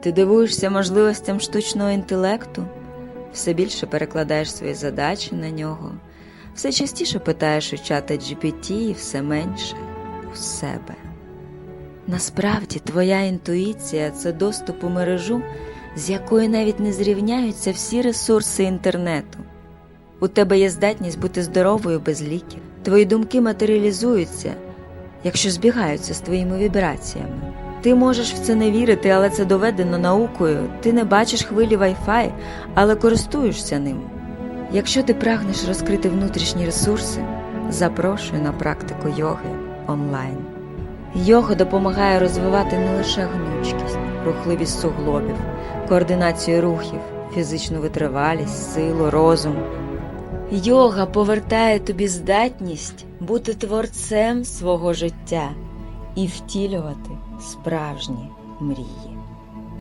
Ти дивуєшся можливостям штучного інтелекту, все більше перекладаєш свої задачі на нього, все частіше питаєш у чата GPT і все менше у себе. Насправді твоя інтуїція це доступ у мережу, з якою навіть не зрівняються всі ресурси інтернету. У тебе є здатність бути здоровою без ліків. Твої думки матеріалізуються, якщо збігаються з твоїми вібраціями. Ти можеш в це не вірити, але це доведено наукою. Ти не бачиш хвилі Wi-Fi, але користуєшся ним. Якщо ти прагнеш розкрити внутрішні ресурси, запрошую на практику йоги онлайн. Йога допомагає розвивати не лише гнучкість, рухливість суглобів, координацію рухів, фізичну витривалість, силу, розум. Йога повертає тобі здатність бути творцем свого життя і втілювати справжні мрії.